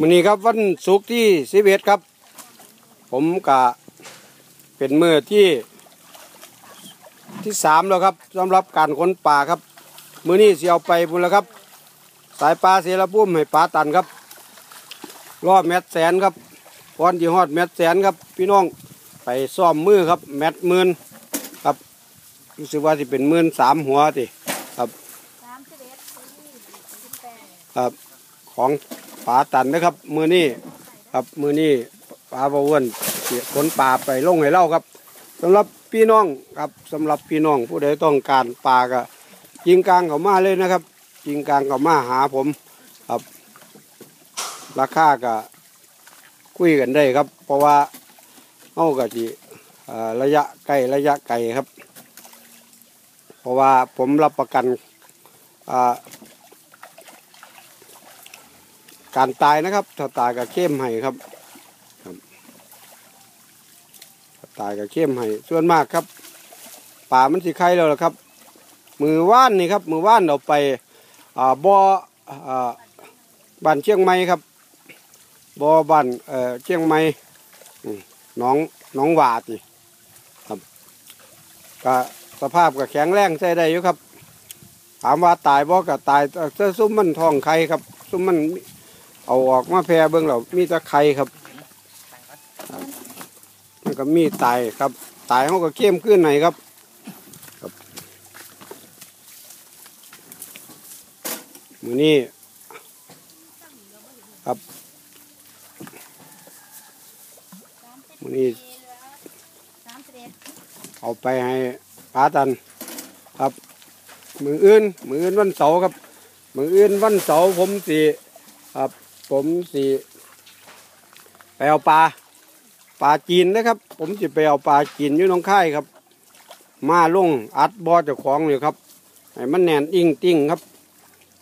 วันนี้ครับวันศุกร์ที่สิบเอ็ดครับ ผมกะเป็นมือที่ที่สามแล้วครับสำหรับการค้นป่าครับ มือนี้เสียเอาไปบุญแล้วครับ สายปลาเสียระพุ่มให้ปลาตันครับรอบแมตแสนครับพรที่ฮอดแมตแสนครับ พี่น้องไปซ่อมมือครับ แมตหมื่นครับรู้สึกว่าจะเป็นหมื่นสามหัวติครับสามสิบเอ็ดยี่สิบแปดครับของ ปลาตันนะครับ มือนี้ครับมือนี้ปลาบอ้วนเสียขนปลาไปลงให้เล่าครับสำหรับพี่น้องครับสำหรับพี่น้องผู้ใดต้องการปลาก็ยิงกลางเขามาเลยนะครับยิงกลางเขามาหาผมครับ ราคาก็คุยกันได้ครับ เพราะว่าเอากะจีระยะไกลระยะไกลครับ เพราะว่าผมรับประกันอ่า การตายนะครับ ถ้าตายก็เข้มให้ครับครับถ้าตายก็เข้มให้ส่วนมากครับป่ามันสิไข่แล้วล่ะครับ มือว่านนี่ครับ มือว่านเราไปอบ่ออบ้านเชียงใหม่ครับบ่อบ้านเอ่อเชียงใหม่น้องน้องหวาติครับก็สภาพก็แข็งแรงใช้ได้อยู่ครับ ถามว่าตายบ่ก็ตายแต่ซุ้มมันทองไข่ครับ ซุ้มมัน เอาออกมาแพร่เบื้องเรามีตะไคร่ครับมันก็มีตายครับ ตายเขาก็เข้มขึ้นไหนครับครับมือนี้ครับมือนี้เอาไปให้พาตันครับ มืออื่น มืออื่นวันเสาร์ครับ มืออื่นวันเสาร์ผมสิครับ ผมสิไปเอาปลาปลาจีนนะครับ ผมสิไปเอาปลาจีนอยู่น้องค่ายครับ มาลงอัดบอเจ้าของเลยครับให้มันแน่นอิงติ้งครับ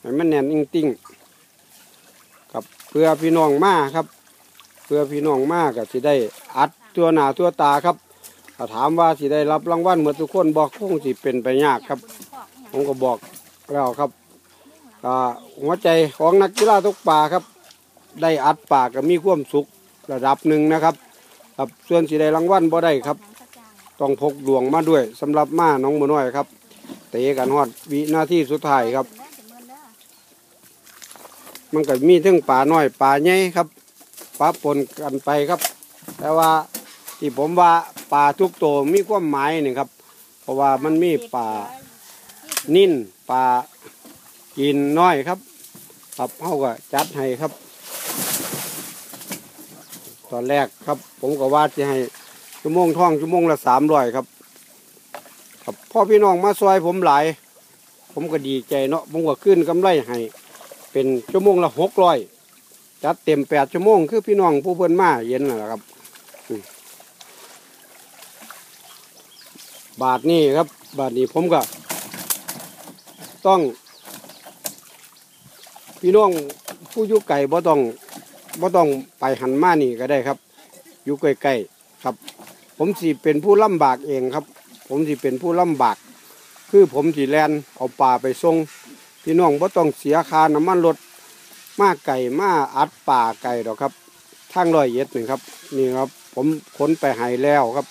ให้มันแน่นอิงติ้งครับเพื่อพี่น้องมาครับ เพื่อพี่น้องมาก็สิได้อัดตัวหนาตัวตาครับถ้าถามว่าสิได้รับรางวัลเหมือนทุกคนบอกคงสิเป็นไปยากครับ ผมก็บอกแล้วครับหัวใจของนักกีฬาทุกป่าครับ ได้อัดปากก็มีความสุขระดับหนึ่งนะครับ ครับส่วนสีได้รางวัลบ่ได้ครับ ต้องพกดวงมาด้วยสำหรับมาน้องมือน้อยครับ เตะกันฮอดวินาที่สุดท้ายครับ มันก็มีทั้งป่าน้อยป่าใหญ่ครับปะปนกันไปครับ แต่ว่าที่ผมว่าป่าทุกตัวมีความหมายหนึ่งครับ เพราะว่ามันมีป่านิ่นปลากินน้อยครับครับเขาก็จัดให้ครับ ตอนแรกครับ ผมก็ว่าจะให้ชั่วโมงท่องชั่วโมงละสามร้อยครับ ครับพ่อพี่น้องมาซอยผมหลาย ผมก็ดีใจเนาะผมก็ขึ้นกำไรให้เป็นชั่วโมงละหกร้อยจัดเต็มแปดชั่วโมงคือพี่น้องผู้เพิ่อนมาเย็นน่ะครับ บาทนี้ครับ บาทนี้ผมก็ ต้อง พี่น้องผู้ยู่ไก่บ่ต้อง บ่ต้องไปหันมานี่ก็ได้ครับ อยู่ใกล้ๆครับ ผมสิเป็นผู้ลำบากเองครับ ผมสิเป็นผู้ลำบาก คือผมสิแลนเอาปลาไปส่งพี่น้องบ่ต้องเสียค่าน้ำมันรถมาไก่มาอัดป่าไก่ดอกครับทางร้อยเอ็ดหนี่งครับนี่ครับ ผมขนไปหายแล้วครับ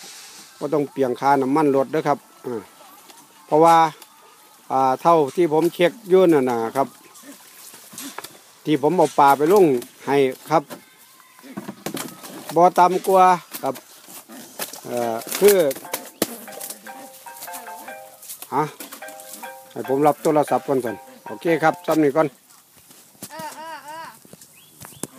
ก็ต้องเปลี่ยนค่าน้ำมันรถด้วยครับอ่าเพราะว่าอ่าเท่าที่ผมเช็คยุ่นน่ะนะครับ ที่ผมเอาปลาไปลงให้ครับบอต่ำกว่ากับเอ่อคือฮะให้ผมรับโทรศัพท์ก่อนก่อนโอเคครับซ้ำนี้ก่อน